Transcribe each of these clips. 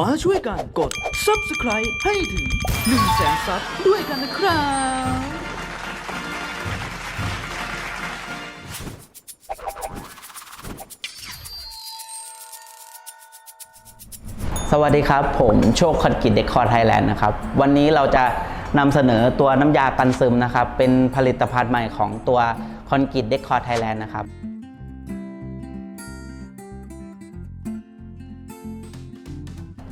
มาช่วยกันกด Subscribe ให้ถึง1 0 0 0 0แสนซับด้วยกันนะครับ สวัสดีครับ ผมโชคคอนกิตเดคอร์ไทยแลนด์นะครับ วันนี้เราจะนำเสนอตัวน้ำยากันซึมนะครับ เป็นผลิตภัณฑ์ใหม่ของตัวคอนกิตเดคอร์ไทยแลนด์นะครับ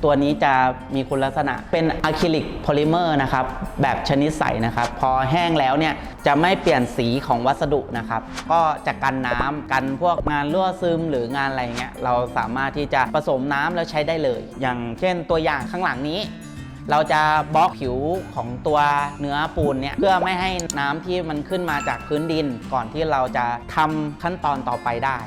ตัวนี้จะมีคุณลักษณะเป็นอะคริลิกโพลิเมอร์นะครับ แบบชนิดใสนะครับ พอแห้งแล้วเนี่ยจะไม่เปลี่ยนสีของวัสดุนะครับ ก็จะกันน้ำกันพวกงานรั่วซึมหรืองานอะไรเงี้ยเราสามารถที่จะผสมน้ำแล้วใช้ได้เลย อย่างเช่นตัวอย่างข้างหลังนี้เราจะบล็อกผิวของตัวเนื้อปูนเนี่ยเพื่อไม่ให้น้ำที่มันขึ้นมาจากพื้นดิน ก่อนที่เราจะทำขั้นตอนต่อไปได้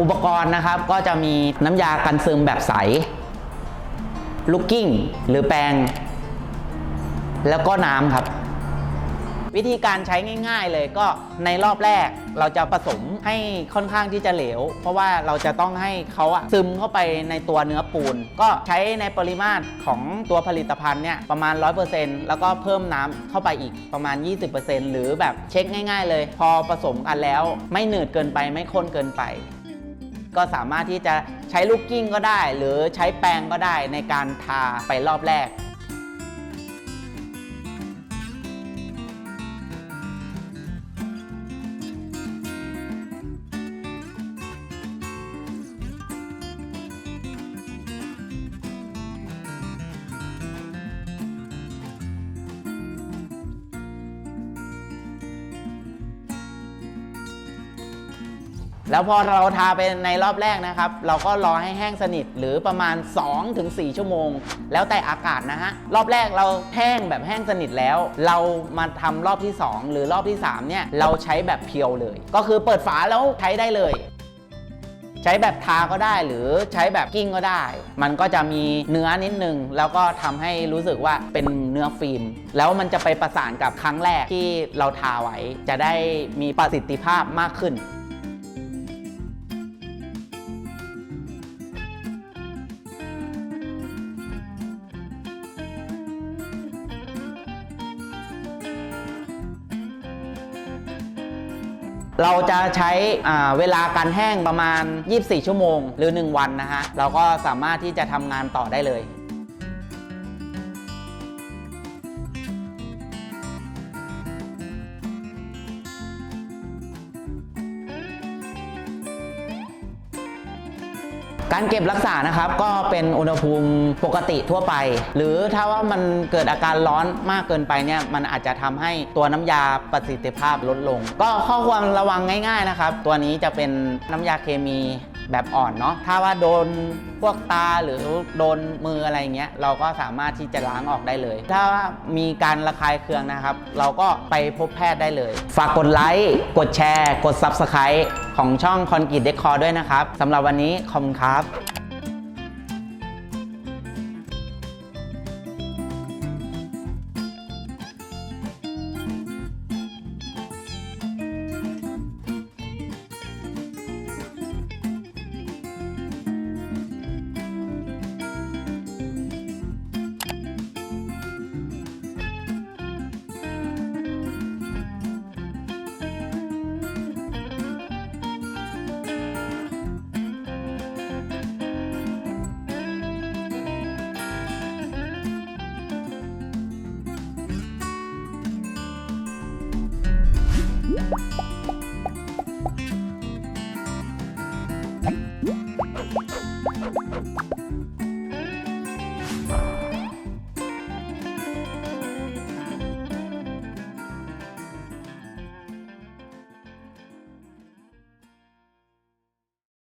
อุปกรณ์นะครับก็จะมีน้ำยากันซึมแบบใส ลูกกิ้งหรือแปรงแล้วก็น้ำครับ วิธีการใช้ง่าย ๆ เลยก็ในรอบแรกเราจะผสมให้ค่อนข้างที่จะเหลว เพราะว่าเราจะต้องให้เขาอะซึมเข้าไปในตัวเนื้อปูน ก็ใช้ในปริมาตรของตัวผลิตภัณฑ์เนี่ยประมาณ 100%แล้วก็เพิ่มน้ำเข้าไปอีกประมาณ 20%หรือแบบเช็คง่าย ๆ เลย พอผสมกันแล้วไม่หนืดเกินไปไม่ข้นเกินไป ก็สามารถที่จะใช้ลูกกิ้งก็ได้ หรือใช้แปรงก็ได้ในการทาไปรอบแรก แล้วพอเราทาไปในรอบแรกนะครับ เราก็รอให้แห้งสนิทหรือประมาณ 2-4 ชั่วโมง แล้วแต่อากาศนะฮะ รอบแรกเราแห้งแบบแห้งสนิทแล้ว เรามาทำรอบที่ 2 หรือรอบที่ 3 เนี่ย เราใช้แบบเพียวเลย ก็คือเปิดฝาแล้วใช้ได้เลย ใช้แบบทาก็ได้หรือใช้แบบกิ้งก็ได้ มันก็จะมีเนื้อนิดนึง แล้วก็ทำให้รู้สึกว่าเป็นเนื้อฟิล์ม แล้วมันจะไปประสานกับครั้งแรกที่เราทาไว้ จะได้มีประสิทธิภาพมากขึ้น เราจะใช้เวลาการแห้งประมาณ 24 ชั่วโมง หรือ 1 วันนะฮะ เราก็สามารถที่จะทำงานต่อได้เลย การเก็บรักษานะครับก็เป็นอุณหภูมิปกติทั่วไป หรือถ้าว่ามันเกิดอาการร้อนมากเกินไปเนี่ยมันอาจจะทำให้ตัวน้ำยาประสิทธิภาพลดลง ก็ข้อความระวังง่าย ๆนะครับ ตัวนี้จะเป็นน้ำยาเคมี แบบอ่อนเนาะถ้าว่าโดนพวกตาหรือโดนมืออะไรเงี้ยเราก็สามารถที่จะล้างออกได้เลย ถ้ามีการระคายเคืองนะครับ เราก็ไปพบแพทย์ได้เลย ฝากกดไลค์กดแชร์ กด Subscribe ของช่องคอนกรีตเดคอร์ด้วยนะครับสำหรับวันนี้ขอบคุณครับ you